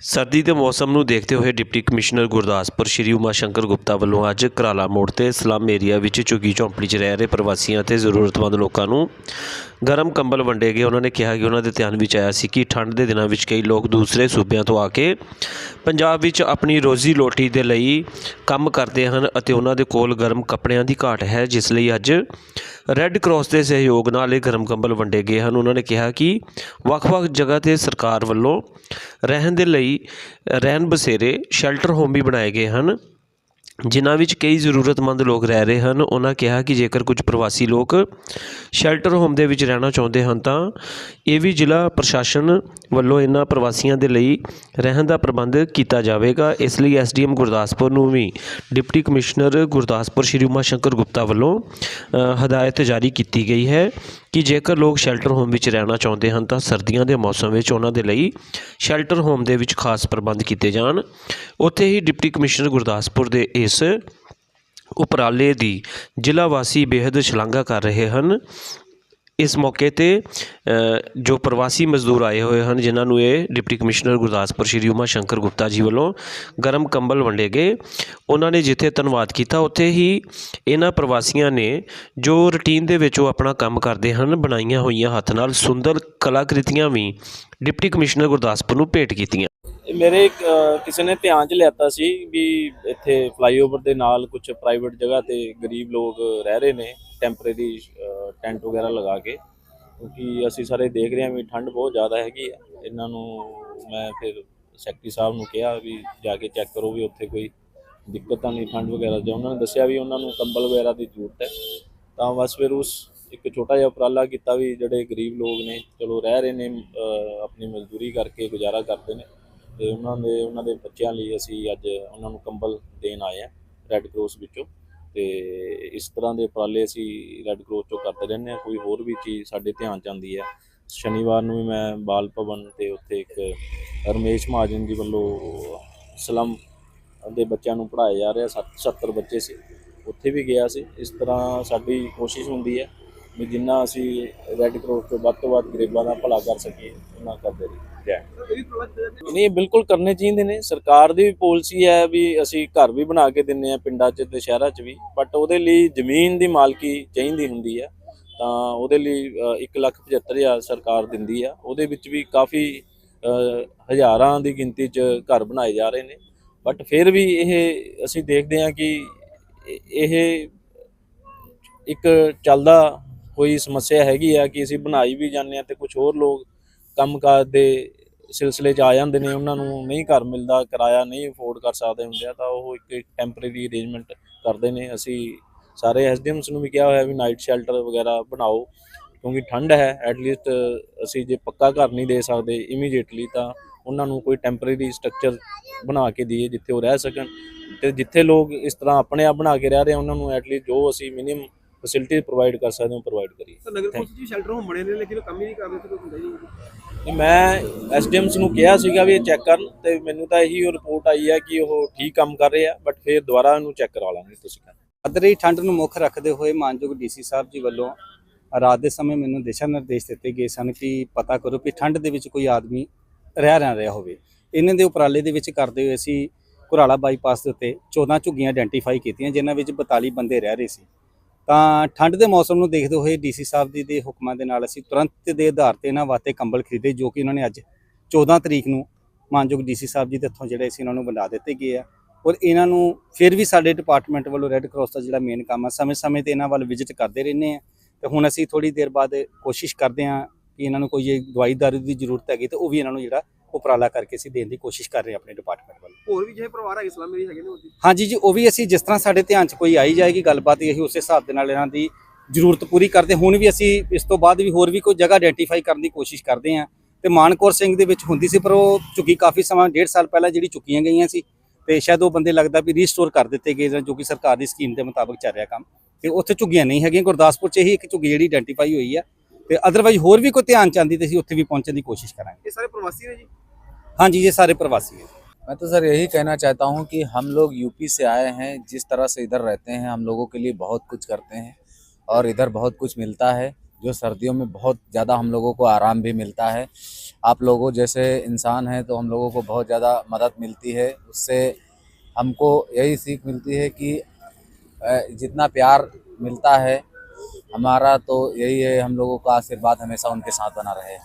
ਸਰਦੀ ਦੇ ਮੌਸਮ ਨੂੰ ਦੇਖਦੇ ਹੋਏ ਡਿਪਟੀ ਕਮਿਸ਼ਨਰ ਗੁਰਦਾਸਪੁਰ ਸ਼੍ਰੀ ਉਮਾ ਸ਼ੰਕਰ ਗੁਪਤਾ ਵੱਲੋਂ ਅੱਜ ਕਰਾਲਾ ਮੋੜ ਤੇ ਸਲਮ ਏਰੀਆ ਵਿੱਚ ਝੁੱਗੀ ਝੌਂਪੜੀ 'ਚ ਰਹਿ ਰਹੇ ਪ੍ਰਵਾਸੀਆਂ ਅਤੇ ਜ਼ਰੂਰਤਮੰਦ ਲੋਕਾਂ ਨੂੰ ਗਰਮ ਕੰਬਲ ਵੰਡੇ ਗਏ ਉਹਨਾਂ ਨੇ ਕਿਹਾ ਕਿ ਉਹਨਾਂ ਦੇ ਧਿਆਨ ਵਿੱਚ ਆਇਆ ਸੀ ਕਿ ਠੰਡ ਦੇ ਦਿਨਾਂ ਵਿੱਚ ਕਈ ਲੋਕ ਦੂਸਰੇ ਸੂਬਿਆਂ ਤੋਂ ਆ ਕੇ ਪੰਜਾਬ ਵਿੱਚ ਆਪਣੀ ਰੋਜ਼ੀ ਰੋਟੀ ਦੇ ਲਈ ਕੰਮ ਕਰਦੇ ਹਨ ਅਤੇ ਉਹਨਾਂ ਦੇ ਕੋਲ ਗਰਮ ਕੱਪੜਿਆਂ ਦੀ ਘਾਟ ਹੈ, ਜਿਸ ਲਈ ਅੱਜ ਰੈੱਡ ਕਰਾਸ ਦੇ ਸਹਿਯੋਗ ਨਾਲ ਇਹ ਗਰਮ ਕੰਬਲ ਵੰਡੇ ਗਏ ਹਨ। ਉਹਨਾਂ ਨੇ ਕਿਹਾ ਕਿ ਵੱਖ-ਵੱਖ ਜਗ੍ਹਾ ਤੇ ਸਰਕਾਰ ਵੱਲੋਂ ਰਹਿਣ ਦੇ ਲਈ ਰਹਿਣ ਬਸੇਰੇ, ਸ਼ੈਲਟਰ ਹੋਮ ਵੀ ਬਣਾਏ ਗਏ ਹਨ। ਜਿਨ੍ਹਾਂ ਵਿੱਚ ਕਈ ਜ਼ਰੂਰਤਮੰਦ ਲੋਕ ਰਹਿ ਰਹੇ ਹਨ, ਉਹਨਾਂ ਕਿਹਾ ਕਿ ਜੇਕਰ ਕੁਝ ਪ੍ਰਵਾਸੀ ਲੋਕ ਸ਼ੈਲਟਰ ਹੋਮ ਦੇ ਵਿੱਚ ਰਹਿਣਾ ਚਾਹੁੰਦੇ ਹਨ ਤਾਂ ਇਹ ਵੀ ਜ਼ਿਲ੍ਹਾ ਪ੍ਰਸ਼ਾਸਨ ਵੱਲੋਂ ਇਹਨਾਂ ਪ੍ਰਵਾਸੀਆਂ ਦੇ ਲਈ ਰਹਿਣ ਦਾ ਪ੍ਰਬੰਧ ਕੀਤਾ ਜਾਵੇਗਾ। ਇਸ ਲਈ ਐਸਡੀਐਮ ਗੁਰਦਾਸਪੁਰ ਨੂੰ ਵੀ ਡਿਪਟੀ ਕਮਿਸ਼ਨਰ ਗੁਰਦਾਸਪੁਰ ਸ਼੍ਰੀ ਉਮਾ ਸ਼ੰਕਰ ਗੁਪਤਾ ਵੱਲੋਂ ਹਦਾਇਤ ਜਾਰੀ ਕੀਤੀ ਗਈ ਹੈ। ਕਿ ਜੇਕਰ ਲੋਕ ਸ਼ੈਲਟਰ ਹੋਮ ਵਿੱਚ ਰਹਿਣਾ ਚਾਹੁੰਦੇ ਹਨ ਤਾਂ ਸਰਦੀਆਂ ਦੇ ਮੌਸਮ ਵਿੱਚ ਉਹਨਾਂ ਦੇ ਲਈ ਸ਼ੈਲਟਰ ਹੋਮ ਦੇ ਵਿੱਚ ਖਾਸ ਪ੍ਰਬੰਧ ਕੀਤੇ ਜਾਣ। ਉੱਥੇ ਹੀ ਡਿਪਟੀ ਕਮਿਸ਼ਨਰ ਗੁਰਦਾਸਪੁਰ ਦੇ ਇਸ ਉਪਰਾਲੇ ਦੀ ਜ਼ਿਲ੍ਹਾ ਵਾਸੀ ਬੇहद ਸ਼ਲਾਘਾ ਕਰ ਰਹੇ ਹਨ। ਇਸ ਮੌਕੇ ਤੇ ਜੋ ਪ੍ਰਵਾਸੀ ਮਜ਼ਦੂਰ ਆਏ ਹੋਏ ਹਨ, ਜਿਨ੍ਹਾਂ ਨੂੰ ਇਹ ਡਿਪਟੀ ਕਮਿਸ਼ਨਰ ਗੁਰਦਾਸਪੁਰ ਸ਼੍ਰੀ ਉਮਾ ਸ਼ੰਕਰ ਗੁਪਤਾ ਜੀ ਵੱਲੋਂ ਗਰਮ ਕੰਬਲ ਵੰਡੇ ਗਏ। ਉਹਨਾਂ ਨੇ ਜਿੱਥੇ ਧੰਨਵਾਦ ਕੀਤਾ, ਉੱਥੇ ਹੀ ਇਹਨਾਂ ਪ੍ਰਵਾਸੀਆਂ ਨੇ ਜੋ ਰੁਟੀਨ ਦੇ ਵਿੱਚ ਉਹ ਆਪਣਾ ਕੰਮ ਕਰਦੇ ਹਨ, ਬਣਾਈਆਂ ਹੋਈਆਂ ਹੱਥ ਨਾਲ ਸੁੰਦਰ ਕਲਾਕ੍ਰਿਤੀਆਂ ਵੀ ਡਿਪਟੀ ਕਮਿਸ਼ਨਰ ਗੁਰਦਾਸਪੁਰ ਨੂੰ ਭੇਟ ਕੀਤੀਆਂ। ਮੇਰੇ ਕਿਸੇ ਨੇ ਧਿਆਨ 'ਚ ਲਿਆਤਾ ਸੀ ਵੀ ਇੱਥੇ ਫਲਾਈਓਵਰ ਦੇ ਨਾਲ ਕੁਝ ਪ੍ਰਾਈਵੇਟ ਜਗ੍ਹਾ ਤੇ ਗਰੀਬ ਲੋਕ ਰਹਿ ਰਹੇ ਨੇ ਟੈਂਪਰੇਰੀ ਟੈਂਟ ਵਗੈਰਾ ਲਗਾ ਕੇ, ਕਿਉਂਕਿ ਅਸੀਂ ਸਾਰੇ ਦੇਖ ਰਹੇ ਹਾਂ ਵੀ ਠੰਡ ਬਹੁਤ ਜ਼ਿਆਦਾ ਹੈਗੀ ਹੈ ਇਹਨਾਂ ਨੂੰ ਮੈਂ ਫਿਰ ਸੈਕਟਰੀ ਸਾਹਿਬ ਨੂੰ ਕਿਹਾ ਵੀ ਜਾ ਕੇ ਚੈੱਕ ਕਰੋ ਵੀ ਉੱਥੇ ਕੋਈ ਦਿੱਕਤ ਤਾਂ ਨਹੀਂ, ਠੰਡ ਵਗੈਰਾ ਜਾਂ ਉਹਨਾਂ ਨੇ ਦੱਸਿਆ ਵੀ ਉਹਨਾਂ ਨੂੰ ਕੰਬਲ ਵਗੈਰਾ ਦੀ ਜ਼ਰੂਰਤ ਹੈ। ਤਾਂ ਬਸ ਫਿਰ ਉਸ ਇੱਕ ਛੋਟਾ ਜਿਹਾ ਉਪਰਾਲਾ ਕੀਤਾ ਵੀ ਜਿਹੜੇ ਗਰੀਬ ਲੋਕ ਨੇ, ਚਲੋ ਰਹਿ ਰਹੇ ਨੇ ਆਪਣੀ ਮਜ਼ਦੂਰੀ ਕਰਕੇ ਗੁਜ਼ਾਰਾ ਕਰਦੇ ਨੇ। ਤੇ ਉਹਨਾਂ ਦੇ ਉਹਨਾਂ ਦੇ ਬੱਚਿਆਂ ਲਈ ਅਸੀਂ ਅੱਜ ਉਹਨਾਂ ਨੂੰ ਕੰਬਲ ਦੇਣ ਆਏ ਆ ਰੈੱਡ ਕ੍ਰੋਸ ਵਿੱਚੋਂ। ਤੇ ਇਸ ਤਰ੍ਹਾਂ ਦੇ ਉਪਰਾਲੇ ਅਸੀਂ ਰੈੱਡ ਕ੍ਰੋਸ ਚੋਂ ਕਰਦੇ ਰਹਿੰਦੇ ਹਾਂ। ਕੋਈ ਹੋਰ ਵੀ ਚੀਜ਼ ਸਾਡੇ ਧਿਆਨ ਚ ਆਉਂਦੀ ਹੈ। ਸ਼ਨੀਵਾਰ ਨੂੰ ਵੀ ਮੈਂ ਬਾਲ ਭਵਨ ਤੇ ਉੱਥੇ ਇੱਕ ਰਮੇਸ਼ ਮਹਾਜਨ ਜੀ ਵੱਲੋਂ ਸਲਮ ਦੇ ਬੱਚਿਆਂ ਨੂੰ ਪੜ੍ਹਾਇਆ ਜਾ ਰਿਹਾ। ਸੱਤ- 70 ਬੱਚੇ ਸੀ। ਉੱਥੇ ਵੀ ਗਿਆ ਸੀ। ਇਸ ਤਰ੍ਹਾਂ ਸਾਡੀ ਕੋਸ਼ਿਸ਼ ਹੁੰਦੀ ਹੈ। ਵੀ ਜਿੰਨਾ ਅਸੀਂ ਰੈੱਡ ਕ੍ਰੋਸ ਤੋਂ ਵੱਧ ਤੋਂ ਵੱਧ ਗਰੀਬਾਂ ਦਾ ਭਲਾ ਕਰ ਸਕੀਏ ਉਹਨਾਂ ਕਰਦੇ ਰਹੀਏ। ਨਹੀਂ ਇਹ ਬਿਲਕੁਲ ਕਰਨੇ ਚਾਹੀਦੇ ਨੇ। ਸਰਕਾਰ ਦੀ ਵੀ ਪਾਲਿਸੀ ਹੈ ਵੀ ਅਸੀਂ ਘਰ ਵੀ ਬਣਾ ਕੇ ਦਿੰਨੇ ਆ ਪਿੰਡਾਂ 'ਚ ਤੇ ਸ਼ਹਿਰਾਂ 'ਚ ਵੀ ਬਟ ਉਹਦੇ ਲਈ ਜ਼ਮੀਨ ਦੀ ਮਾਲਕੀ ਚਾਹੀਦੀ ਹੁੰਦੀ ਹੈ ਤਾਂ ਉਹਦੇ ਲਈ ਅ, ਇੱਕ ਲੱਖ ਪਝੱਤਰ ਹਜ਼ਾਰ ਸਰਕਾਰ ਦਿੰਦੀ ਆ। ਉਹਦੇ ਵਿੱਚ ਵੀ ਕਾਫੀ ਹਜ਼ਾਰਾਂ ਦੀ ਗਿਣਤੀ 'ਚ ਘਰ ਬਣਾਏ ਜਾ ਰਹੇ ਨੇ। ਬਟ ਫਿਰ ਵੀ ਇਹ ਅਸੀਂ ਦੇਖਦੇ ਹਾਂ ਕਿ ਇਹ ਇੱਕ ਚੱਲਦਾ ਕੋਈ ਸਮੱਸਿਆ ਹੈਗੀ ਆ ਕਿ ਅਸੀਂ ਬਣਾਈ ਵੀ ਜਾਂਦੇ ਆ ਤੇ ਕੁਝ ਹੋਰ ਲੋਕ ਕੰਮਕਾਜ ਦੇ ਸਿਲਸਿਲੇ 'ਚ ਆ ਜਾਂਦੇ ਨੇ, ਉਹਨਾਂ ਨੂੰ ਨਹੀਂ ਘਰ ਮਿਲਦਾ, ਕਿਰਾਇਆ ਨਹੀਂ ਅਫੋਰਡ ਕਰ ਸਕਦੇ ਹੁੰਦੇ ਆ, ਤਾਂ ਉਹ ਇੱਕ ਟੈਂਪਰੇਰੀ ਅਰੇਂਜਮੈਂਟ ਕਰਦੇ ਨੇ। ਅਸੀਂ ਸਾਰੇ ਐਸਡੀਐਮਸ ਨੂੰ ਵੀ ਕਿਹਾ ਹੋਇਆ ਵੀ ਨਾਈਟ ਸ਼ੈਲਟਰ ਵਗੈਰਾ ਬਣਾਓ, ਕਿਉਂਕਿ ਠੰਡ ਹੈ ਐਟਲੀਸਟ ਅਸੀਂ ਜੇ ਪੱਕਾ ਘਰ ਨਹੀਂ ਦੇ ਸਕਦੇ ਇਮੀਡੀਏਟਲੀ ਤਾਂ ਉਹਨਾਂ ਨੂੰ ਕੋਈ ਟੈਂਪਰੇਰੀ ਸਟਰਕਚਰ ਬਣਾ ਕੇ ਦਈਏ ਜਿੱਥੇ ਉਹ ਰਹਿ ਸਕਣ। ਤੇ ਜਿੱਥੇ ਲੋਕ ਇਸ ਤਰ੍ਹਾਂ ਆਪਣੇ ਆਪ ਬਣਾ ਕੇ ਰਹਿ ਰਹੇ ਉਹਨਾਂ ਨੂੰ ਐਟਲੀਸਟ ਜੋ ਅਸੀਂ ਮਿਨੀਮਮ ਫੈਸਿਲਿਟੀ ਪ੍ਰੋਵਾਈਡ ਕਰ ਸਕਦੇ ਹਾਂ ਪ੍ਰੋਵਾਈਡ ਕਰੀਏ। ਤਾਂ ਨਗਰ ਕੌਂਸਲ ਜੀ ਸ਼ੈਲਟਰ ਹੋਮ ਬਣੇ ਨੇ ਲੇਕਿਨ ਕੰਮ ਹੀ ਨਹੀਂ ਕਰ ਰਹੇ ਤੇ ਕੋਈ ਹੁੰਦਾ ਹੀ ਨਹੀਂ। ਮੈਂ ਐਸਡੀਐਮਸ ਨੂੰ ਕਿਹਾ ਸੀਗਾ ਵੀ ਇਹ ਚੈੱਕ ਕਰਨ ਤੇ ਮੈਨੂੰ ਤਾਂ ਇਹੀ ਰਿਪੋਰਟ ਆਈ ਹੈ ਕਿ ਉਹ ਠੀਕ ਕੰਮ ਕਰ ਰਹੇ ਆ ਬਟ ਫਿਰ ਦੁਬਾਰਾ ਇਹਨੂੰ ਚੈੱਕ ਕਰਾ ਲਾਂਗੇ ਤੁਸੀਂ ਕਹਿੰਦੇ ਅਦਰੀ ਠੰਡ ਨੂੰ ਮੁੱਖ ਰੱਖਦੇ ਹੋਏ ਮਾਨਯੋਗ ਡੀਸੀ ਸਾਹਿਬ ਜੀ ਵੱਲੋਂ ਰਾਤ ਦੇ ਸਮੇਂ ਮੈਨੂੰ ਦਿਸ਼ਾ ਨਿਰਦੇਸ਼ ਦਿੱਤੇ ਗਏ ਸਨ ਕਿ ਪਤਾ ਕਰੋ ਕਿ ਠੰਡ ਦੇ ਵਿੱਚ ਕੋਈ ਆਦਮੀ ਰਹਿ ਨਾ ਰਿਹਾ ਹੋਵੇ। ਇਹਨਾਂ ਦੇ ਉਪਰਾਲੇ ਦੇ ਵਿੱਚ ਕਰਦੇ ਹੋਏ ਅਸੀਂ ਘੁਰਾਲਾ ਬਾਈਪਾਸ ਦੇ ਉੱਤੇ 14 ਝੁੱਗੀਆਂ ਆਇਡੈਂਟੀਫਾਈ ਕੀਤੀਆਂ ਜਿਨ੍ਹਾਂ ਵਿੱਚ 42 ਬੰਦੇ ਰਹਿ ਰਹੇ ਸੀ। ਤਾਂ ਠੰਡ ਦੇ ਮੌਸਮ ਨੂੰ ਦੇਖਦੇ ਹੋਏ ਡੀਸੀ ਸਾਹਿਬ ਜੀ ਦੇ ਹੁਕਮਾਂ ਦੇ ਨਾਲ ਅਸੀਂ ਤੁਰੰਤ ਦੇ ਆਧਾਰ ਤੇ ਇਹਨਾਂ ਵਾਸਤੇ ਕੰਬਲ ਖਰੀਦੇ, ਜੋ ਕਿ ਉਹਨਾਂ ਨੇ ਅੱਜ 14 ਤਰੀਕ ਨੂੰ ਮਾਨਯੋਗ ਡੀਸੀ ਸਾਹਿਬ ਜੀ ਦੇ ਹੱਥੋਂ ਜਿਹੜੇ ਸੀ ਉਹਨਾਂ ਨੂੰ ਵੰਡਾ ਦਿੱਤੇ ਗਏ ਆ। ਔਰ ਇਹਨਾਂ ਨੂੰ ਫਿਰ ਵੀ ਸਾਡੇ ਡਿਪਾਰਟਮੈਂਟ ਵੱਲੋਂ ਰੈੱਡ ਕਰਾਸ ਦਾ ਜਿਹੜਾ ਮੇਨ ਕੰਮ ਆ, ਸਮੇਂ-ਸਮੇਂ ਤੇ ਇਹਨਾਂ ਵੱਲ ਵਿਜ਼ਿਟ ਕਰਦੇ ਰਹਿੰਦੇ ਆ। ਤੇ ਹੁਣ ਅਸੀਂ ਥੋੜੀ ਦੇਰ ਬਾਅਦ ਕੋਸ਼ਿਸ਼ ਕਰਦੇ ਆ ਕਿ ਇਹਨਾਂ ਨੂੰ ਕੋਈ ਜੇ ਦਵਾਈ ਦਾਰੂ ਦੀ ਜ਼ਰੂਰਤ ਹੈਗੀ ਤੇ ਉਹ ਵੀ ਇਹਨਾਂ ਨੂੰ ਜਿਹੜਾ ਉਪਰਾਲਾ ਕਰਕੇ ਅਸੀਂ ਦੇਣ ਦੀ ਕੋਸ਼ਿਸ਼ ਕਰ ਰਹੇ ਹਾਂ ਆਪਣੇ ਡਿਪਾਰਟਮੈਂਟ ਹੋਰ ਵੀ ਜਿਹੇ ਪਰਿਵਾਰ ਹੈਗੇ ਇਸਲਾਮ ਮੇਰੀ ਹੈਗੇ ਨੇ ਉਹਦੀ ਹਾਂਜੀ ਜੀ ਉਹ ਵੀ ਅਸੀਂ ਜਿਸ ਤਰ੍ਹਾਂ ਸਾਡੇ ਧਿਆਨ 'ਚ ਕੋਈ ਆਈ ਜਾਏਗੀ ਗੱਲਬਾਤ ਅਸੀਂ ਉਸੇ ਹਿਸਾਬ ਦੇ ਨਾਲ ਇਹਨਾਂ ਦੀ ਜ਼ਰੂਰਤ ਪੂਰੀ ਕਰਦੇ ਹੁਣ ਵੀ ਅਸੀਂ ਇਸ ਤੋਂ ਬਾਅਦ ਵੀ ਹੋਰ ਵੀ ਕੋਈ ਜਗ੍ਹਾ ਆਇਡੈਂਟੀਫਾਈ ਕਰਨ ਦੀ ਕੋਸ਼ਿਸ਼ ਕਰਦੇ ਹਾਂ। ਤੇ ਮਾਨਕੌਰ ਸਿੰਘ ਦੇ ਵਿੱਚ ਹੁੰਦੀ ਸੀ ਪਰ ਉਹ ਝੁੱਗੀ ਕਾਫੀ ਸਮਾਂ ਡੇਢ ਸਾਲ ਪਹਿਲਾਂ ਜਿਹੜੀ ਚੁੱਕੀਆਂ ਗਈਆਂ ਸੀ ਤੇ ਸ਼ਾਇਦ ਉਹ ਬੰਦੇ ਲੱਗਦਾ ਵੀ ਰੀਸਟੋਰ ਕਰ ਦਿੱਤੇ ਗਏ ਜਾਂ ਕਿ ਸਰਕਾਰ ਦੀ ਸਕੀਮ ਦੇ ਮੁਤਾਬਕ ਚੱਲ ਰਿਹਾ ਕੰਮ। ਤੇ ਉੱਥੇ ਝੁੱਗੀਆਂ ਨਹੀਂ ਹੈਗੀਆਂ ਗੁਰਦਾਸਪੁਰ 'ਚ ਹੀ ਇੱਕ ਝੁੱਗੀ ਜਿਹੜੀ ਆਇਡੈਂਟੀਫਾਈ ਹੋਈ ਆ। ਤੇ ਅਦਰਵਾਈਜ਼ ਹੋਰ ਵੀ ਕੋਈ ਧਿਆਨ ਚ ਆਉਂਦੀ ਤੇ ਅਸੀਂ ਉੱਥੇ ਵੀ ਪਹੁੰਚਣ ਦੀ ਕੋਸ਼ਿਸ਼ ਕਰਾਂਗੇ। ਇਹ ਸਾਰੇ ਪ੍ਰਵਾਸੀ ਨੇ ਜੀ? ਹਾਂਜੀ ਇਹ ਸਾਰੇ ਪ੍ਰਵਾਸੀ ਹੈ मैं तो सर यही कहना चाहता हूँ कि हम लोग यूपी से आए हैं, जिस तरह से इधर रहते हैं, हम लोगों के लिए बहुत कुछ करते हैं और इधर बहुत कुछ मिलता है, जो सर्दियों में बहुत ज़्यादा हम लोगों को आराम भी मिलता है। आप लोगों जैसे इंसान हैं तो हम लोगों को बहुत ज़्यादा मदद मिलती है। उससे हमको यही सीख मिलती है कि जितना प्यार मिलता है, हमारा तो यही है, हम लोगों का आशीर्वाद हमेशा उनके साथ बना रहे।